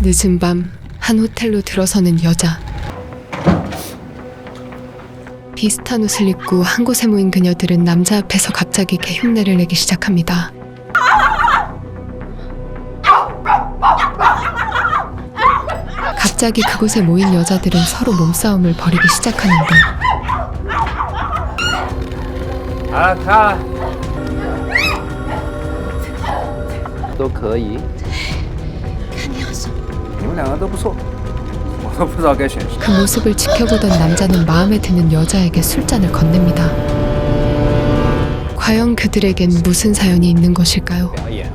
늦은 밤 한 호텔로 들어서는 여자. 비슷한 옷을 입고 한 곳에 모인 그녀들은 남자 앞에서 갑자기 개 흉내를 내기 시작합니다. 갑자기 그곳에 모인 여자들은 서로 몸싸움을 벌이기 시작하는데 啊，看，都可以。 你们两个都不错，我都不知道该选谁。 그 모습을 지켜보던 남자는 마음에 드는 여자에게 술잔을 건넵니다. 과연 그들에겐 무슨 사연이 있는 것일까요? 表演。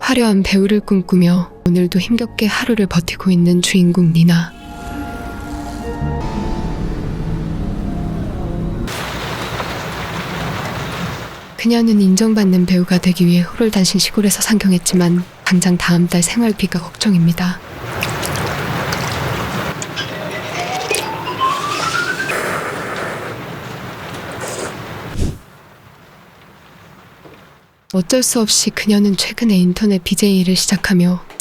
화려한 배우를 꿈꾸며 오늘도 힘겹게 하루를 버티고 있는 주인공 니나. 그녀는 인정받는 배우가 되기 위해 호를 단신 시골에서 상경했지만 당장 다음 달 생활비가 걱정입니다. 어쩔 수 없이 그녀는 최근에 인터넷 BJ 일을 시작하며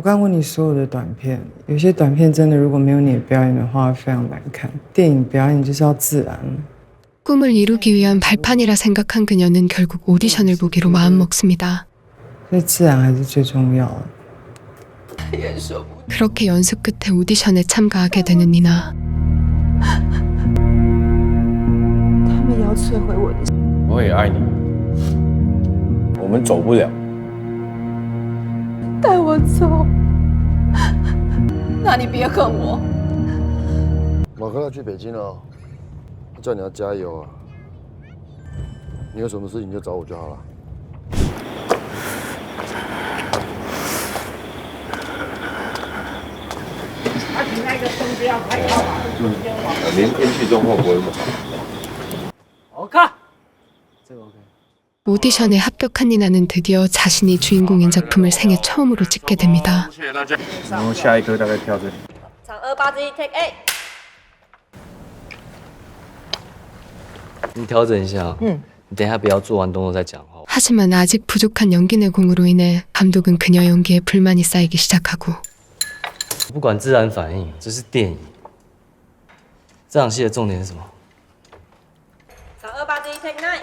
我看过你所有的短片，有些短片真的如果没有你的表演的话，会非常难看。电影表演就是要自然。 꿈을 이루기 위한 발판이라 생각한 그녀는 결국 오디션을 보기로 마음먹습니다. 所以自然还是最重要的。 그렇게 연습 끝에 오디션에 참가하게 되는 니나. 他们也要摧毁我的。我也爱你，我们走不了。 走。那你别恨我。马克要去北京了哦，叫你要加油啊！你有什么事情就找我就好了。连天气状况不会那么好。 오디션에 합격한 니나는 드디어 자신이 주인공인 작품을 생애 처음으로 찍게 됩니다. 然后下一颗大概跳这里。场二八之一 take A。你调整一下。嗯，你等一下不要做完动作再讲话。 하지만 아직 부족한 연기 내공으로 인해 감독은 그녀 연기에 불만이 쌓이기 시작하고 不管自然反应，这是电影。这场戏的重点是什么？场二八之一 take nine。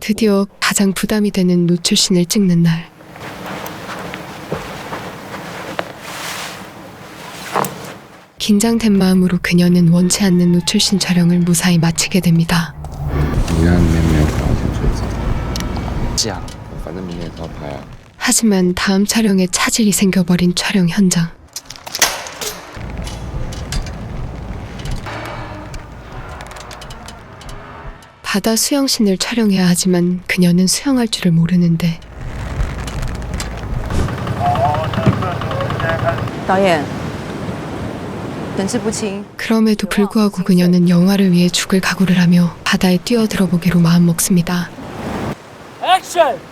드디어 가장 부담이 되는 노출신을 찍는 날. 긴장된 마음으로 그녀는 원치 않는 노출신 촬영을 무사히 마치게 됩니다. 하지만 다음 촬영에 차질이 생겨버린 촬영 현장. 바다 수영신을 촬영해야 하지만 그녀는 수영할 줄을 모르는데 그럼에도 불구하고 그녀는 영화를 위해 죽을 각오를 하며 바다에 뛰어들어 보기로 마음먹습니다. 액션!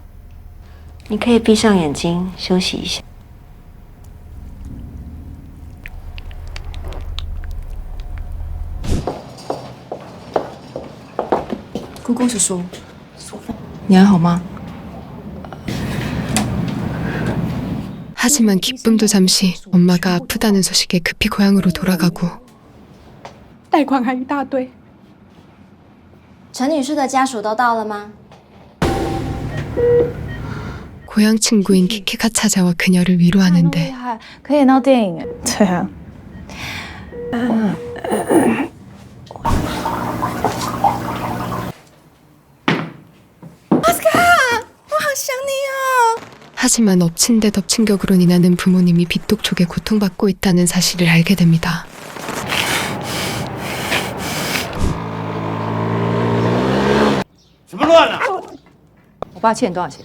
你可以闭上眼睛休息一下。姑姑叔叔，你还好吗？ 하지만 기쁨도 잠시 엄마가 아프다는 소식에 급히 고향으로 돌아가고 贷款还一大堆。陈女士的家属都到了吗？ 고향 친구인 키키가 찾아와 그녀를 위로하는데 害，可以演到电影。对啊。 하지만 엎친 데 덮친 격으로 니나는 부모님이 빚독촉에 고통받고 있다는 사실을 알게 됩니다. 什么乱啊？我爸欠多少钱？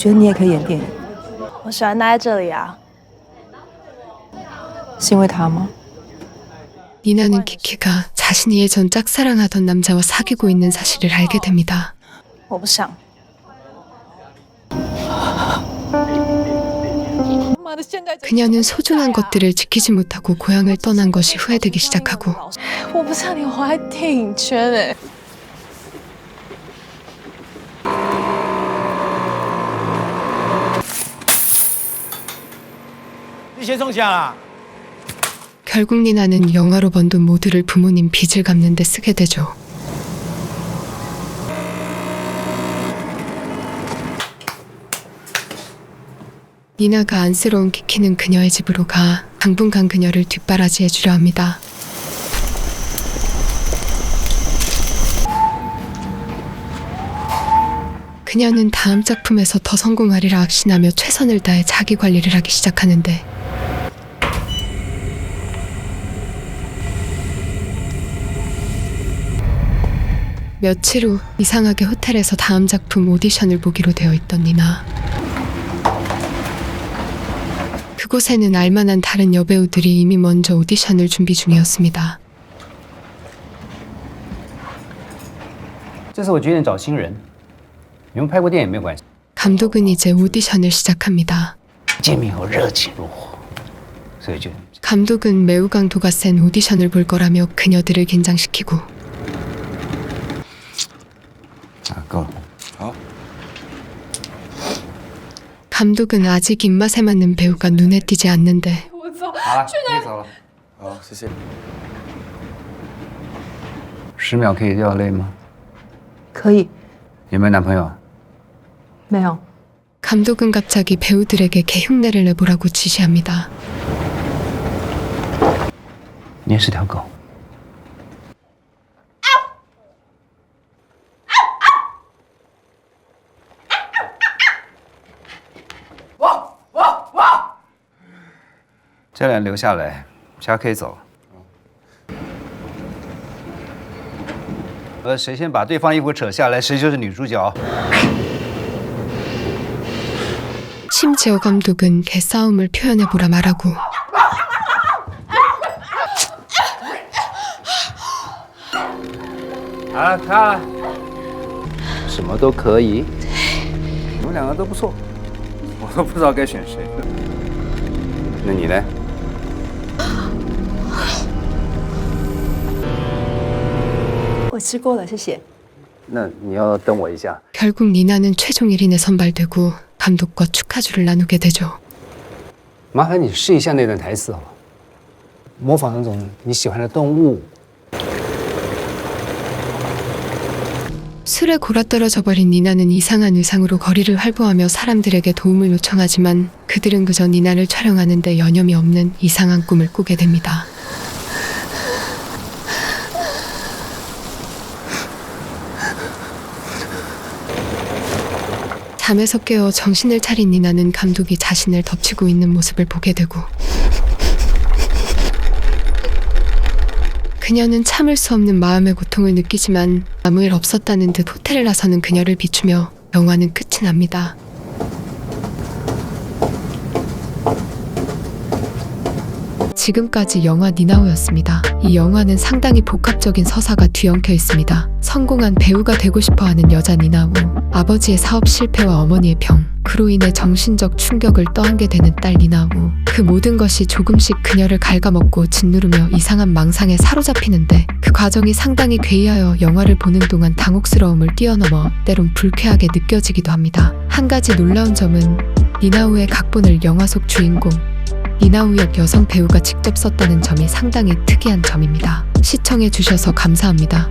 觉得你也可以演电影，我喜欢待在这里啊。是因为他吗？ 니나는 키키가 자신이 예전 짝사랑하던 남자와 사귀고 있는 사실을 알게 됩니다. 我不想。妈的，现在 그녀는 소중한 것들을 지키지 못하고 고향을 떠난 것이 후회되기 시작하고 我不像你活在电影圈哎。 谢성장 결국 니나는 영화로 번 돈 모두를 부모님 빚을 갚는 데 쓰게 되죠. 니나가 안쓰러운 키키는 그녀의 집으로 가 당분간 그녀를 뒷바라지해 주려 합니다. 그녀는 다음 작품에서 더 성공하리라 확신하며 최선을 다해 자기 관리를 하기 시작하는데 며칠 후 이상하게 호텔에서 다음 작품 오디션을 보기로 되어 있던 니나. 그곳에는 알만한 다른 여배우들이 이미 먼저 오디션을 준비 중이었습니다. 这次我决定找新人，你们拍过电影没有关系。 감독은 이제 오디션을 시작합니다. 见面后热情如火，所以就 감독은 매우 강도가 센 오디션을 볼 거라며 그녀들을 긴장시키고 啊够了。 감독은 아직 입맛에 맞는 배우가 눈에 띄지 않는데 我走。好了，可以走了。好，谢谢。十秒可以掉泪吗？可以，有没有男朋友啊？没有。 감독은 갑자기 배우들에게 개흉내를 내보라고 지시합니다. 你也是条狗。 这俩留下来，其他可以走。呃，谁先把对方衣服扯下来，谁就是女主角。 심지어 감독은 개싸움을 표현해보라 말하고 好了，看了，什么都可以。你们两个都不错，我都不知道该选谁。那你呢？ 吃过了，谢谢。那你要等我一下。 결국 니나는 최종 1인에 선발되고 감독과 축하주를 나누게 되죠. 麻烦你试一下那段台词好吧？模仿那种你喜欢的动物。 술에 골아떨어져 버린 니나는 이상한 의상으로 거리를 활보하며 사람들에게 도움을 요청하지만 그들은 그저 니나를 촬영하는데 여념이 없는 이상한 꿈을 꾸게 됩니다. 잠에서 깨어 정신을 차린 니나는 감독이 자신을 덮치고 있는 모습을 보게 되고 그녀는 참을 수 없는 마음의 고통을 느끼지만 아무 일 없었다는 듯 호텔을 나서는 그녀를 비추며 영화는 끝이 납니다. 지금까지 영화 니나오였습니다. 이 영화는 상당히 복합적인 서사가 뒤엉켜 있습니다. 성공한 배우가 되고 싶어 하는 여자 니나오, 아버지의 사업 실패와 어머니의 병, 그로 인해 정신적 충격을 떠안게 되는 딸 니나오. 그 모든 것이 조금씩 그녀를 갉아먹고 짓누르며 이상한 망상에 사로잡히는데 그 과정이 상당히 괴이하여 영화를 보는 동안 당혹스러움을 뛰어넘어 때론 불쾌하게 느껴지기도 합니다. 한 가지 놀라운 점은 니나우의 각본을 영화 속 주인공 이나우 역 여성 배우가 직접 썼다는 점이 상당히 특이한 점입니다. 시청해 주셔서 감사합니다.